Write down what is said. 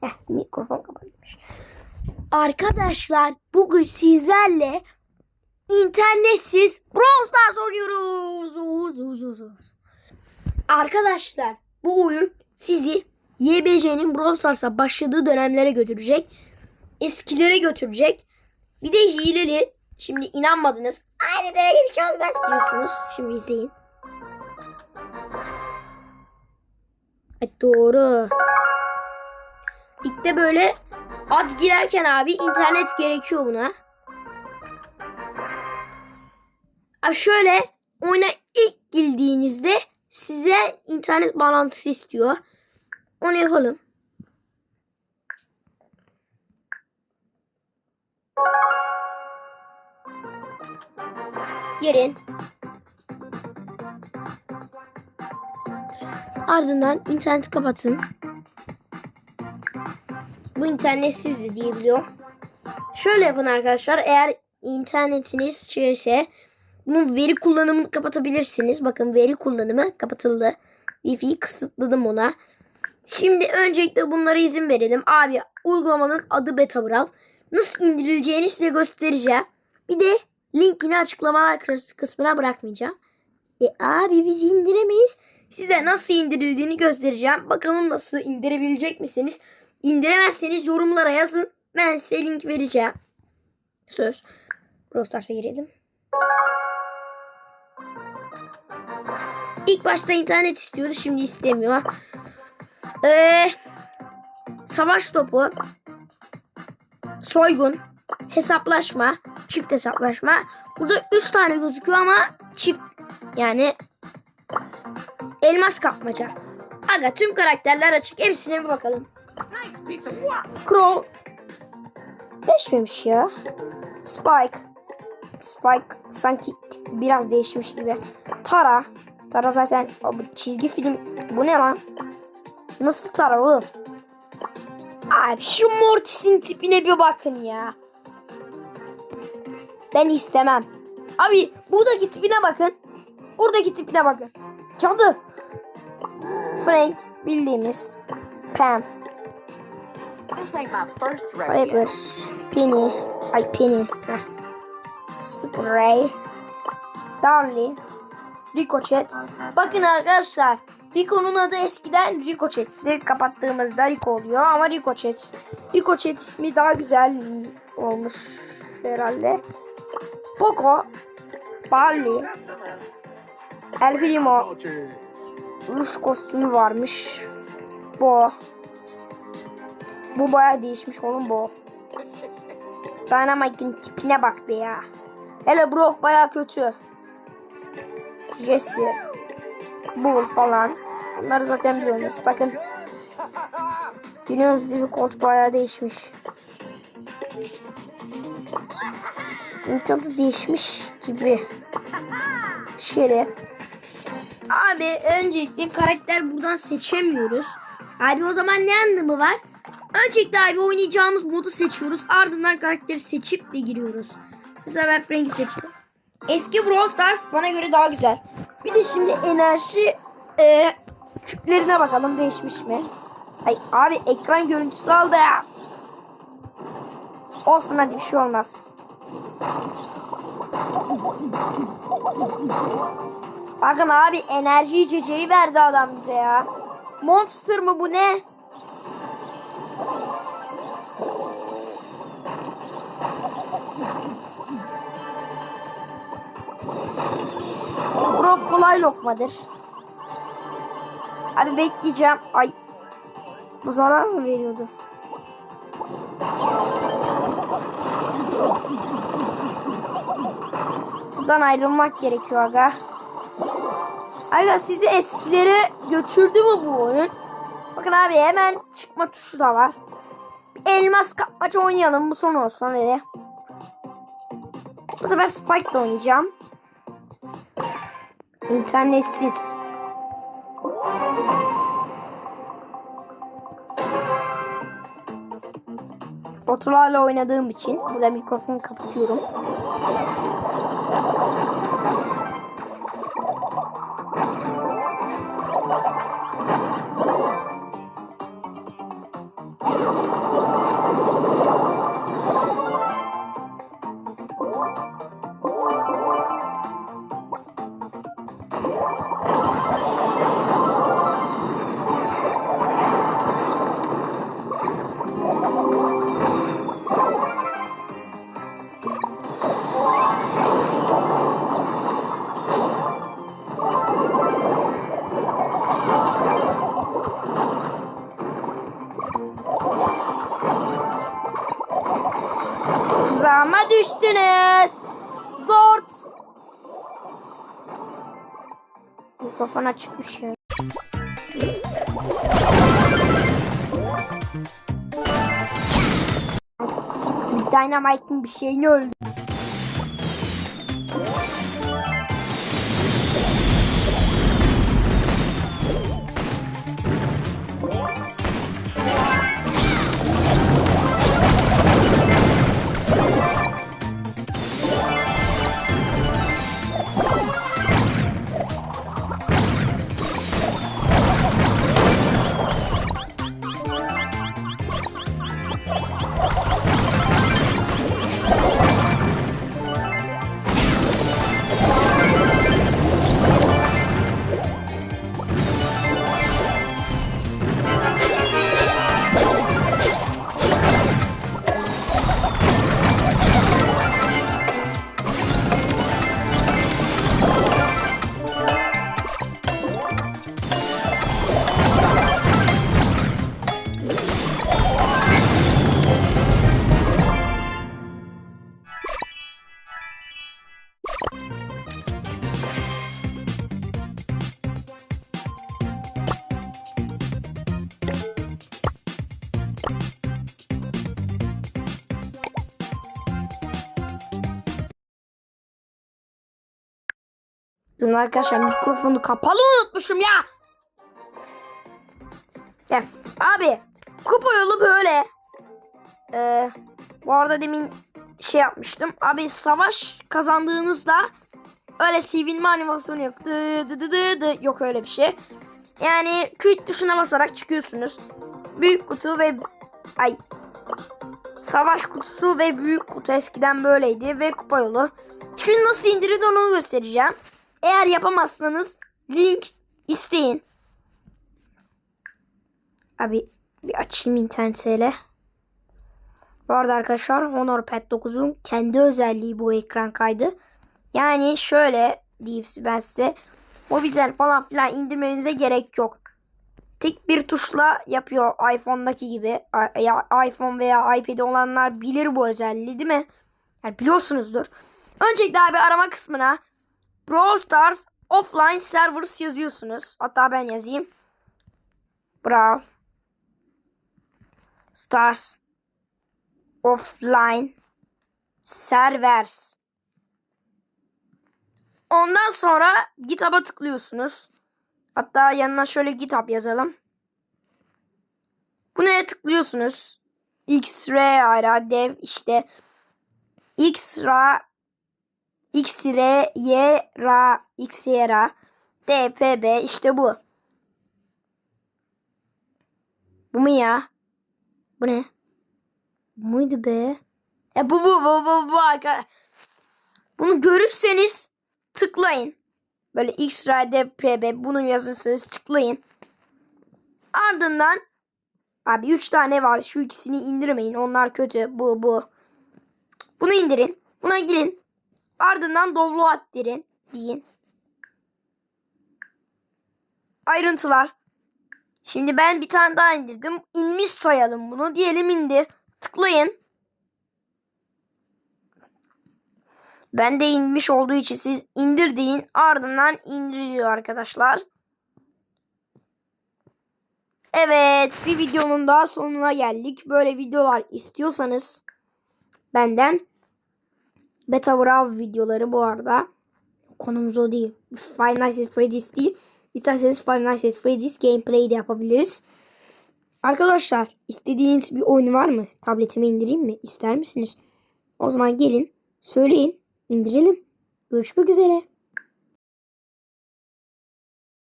Heh, mikrofon kapalıymış. Arkadaşlar bugün sizlerle internetsiz Brawl Stars oynuyoruz. Uz, uz, uz, uz. Arkadaşlar bu oyun sizi YBC'nin Brawl Stars'a başladığı dönemlere götürecek. Eskilere götürecek. Bir de hileli. Şimdi inanmadınız. Abi böyle bir şey olmaz diyorsunuz. Şimdi izleyin. Evet doğru. İlk de böyle ad girerken abi internet gerekiyor buna. Abi şöyle oyuna ilk girdiğinizde size internet bağlantısı istiyor. Onu yapalım. Girin. Ardından interneti kapatın. Bu internetsiz de diyebiliyorum. Şöyle yapın arkadaşlar. Eğer internetiniz şeyse bunun veri kullanımını kapatabilirsiniz. Bakın veri kullanımı kapatıldı. Wi-Fi'yi kısıtladım ona. Şimdi öncelikle bunlara izin verelim. Abi uygulamanın adı Beta Brawl. Nasıl indirileceğini size göstereceğim. Bir de linkini açıklamalar kıs- kısmına bırakmayacağım. E abi biz indiremeyiz. Size nasıl indirildiğini göstereceğim. Bakalım nasıl indirebilecek misiniz? İndiremezseniz yorumlara yazın. Ben size link vereceğim. Söz. Brawl Stars'a girelim. İlk başta internet istiyordu. Şimdi istemiyor. Ee, savaş topu. Soygun. Hesaplaşma. Çift hesaplaşma. Burada 3 tane gözüküyor ama çift yani elmas kapmaca. Aga tüm karakterler açık. Hepsine bir bakalım. Crow değişmemiş ya. Spike. Spike sanki biraz değişmiş gibi. Tara. Tara zaten bu çizgi film. Bu ne lan? Nasıl Tara oğlum? Abi şu Mortis'in tipine bir bakın ya. Ben istemem. Abi buradaki tipine bakın. Buradaki tipine bakın. Cadı. Frank bildiğimiz. Pam. Piper, Penny, ay Penny. Spray, Darly, Ricochet. Bakın arkadaşlar, Rico'nun adı eskiden Ricochet'ti. Kapattığımızda Rico oluyor ama Ricochet. Ricochet ismi daha güzel olmuş herhalde. Poco, Barley, El Primo, Ruş kostümü varmış. Bu. Bu baya değişmiş oğlum bu. Dynamite'in tipine bak be ya. Hele Brock baya kötü. Jesse. Bull falan. Bunları zaten biliyorsunuz. Bakın. Biliyorsunuz mi? Colt baya değişmiş. Tadı değişmiş gibi. Şerif. Abi öncelikle karakter buradan seçemiyoruz. Abi o zaman ne anlamı var? Öncelikle abi oynayacağımız modu seçiyoruz. Ardından karakteri seçip de giriyoruz. Mesela ben Frank'i seçiyorum. Eski Brawl Stars bana göre daha güzel. Bir de şimdi enerji e, küplerine bakalım değişmiş mi? Ay abi ekran görüntüsü aldı ya. Olsun hadi bir şey olmaz. Bakın abi enerji içeceği verdi adam bize ya. Monster mı bu ne? Kolay lokmadır. Abi bekleyeceğim. Ay. Bu zarar mı veriyordu? Buradan ayrılmak gerekiyor aga. Aga sizi eskilere götürdü mü bu oyun? Bakın abi hemen çıkma tuşu da var. Bir elmas kapmaca oynayalım. Bu son olsun hadi. Bu sefer Spike'la oynayacağım. İnternetsiz. Otularla oynadığım için burada mikrofonu kapatıyorum. Düştünüz. Zort. Mikrofon açıkmış ya. Dynamite'ın bir şeyini öldü. Durun arkadaşlar mikrofonu kapalı unutmuşum ya. Ya abi kupa yolu böyle. Ee, bu arada demin şey yapmıştım. Abi savaş kazandığınızda öyle sevinme animasyonu yok. Dı dı dı dı dı. Yok öyle bir şey. Yani quit tuşuna basarak çıkıyorsunuz. Büyük kutu ve ay savaş kutusu ve büyük kutu eskiden böyleydi ve kupa yolu. Şimdi nasıl indirir onu göstereceğim. Eğer yapamazsanız link isteyin. Abi bir açayım internetle. Bu arada arkadaşlar Honor Pad 9'un kendi özelliği bu ekran kaydı. Yani şöyle diyeyim ben size. Mobizen falan filan indirmenize gerek yok. Tek bir tuşla yapıyor iPhone'daki gibi. Ya iPhone veya iPad olanlar bilir bu özelliği değil mi? Yani biliyorsunuzdur. Öncelikle abi arama kısmına Brawl Stars Offline Servers yazıyorsunuz. Hatta ben yazayım. Brawl Stars Offline Servers. Ondan sonra GitHub'a tıklıyorsunuz. Hatta yanına şöyle GitHub yazalım. Buraya tıklıyorsunuz. X-Ray dev işte X R Y R X Y R D P B işte bu. Bu mu ya? Bu ne? Bu muydu be? E bu bu bu bu bu arka- Bunu görürseniz tıklayın. Böyle X R D P B bunu yazırsanız tıklayın. Ardından abi 3 tane var. Şu ikisini indirmeyin. Onlar kötü. Bu bu. Bunu indirin. Buna girin. Ardından download derin deyin. Ayrıntılar. Şimdi ben bir tane daha indirdim. İnmiş sayalım bunu. Diyelim indi. Tıklayın. Ben de inmiş olduğu için siz indir deyin. Ardından indiriliyor arkadaşlar. Evet bir videonun daha sonuna geldik. Böyle videolar istiyorsanız benden Beta Brawl videoları bu arada. Konumuz o değil. Five Nights at Freddy's değil. İsterseniz Five Nights at Freddy's gameplay de yapabiliriz. Arkadaşlar istediğiniz bir oyun var mı? Tabletime indireyim mi? İster misiniz? O zaman gelin söyleyin indirelim. Görüşmek üzere.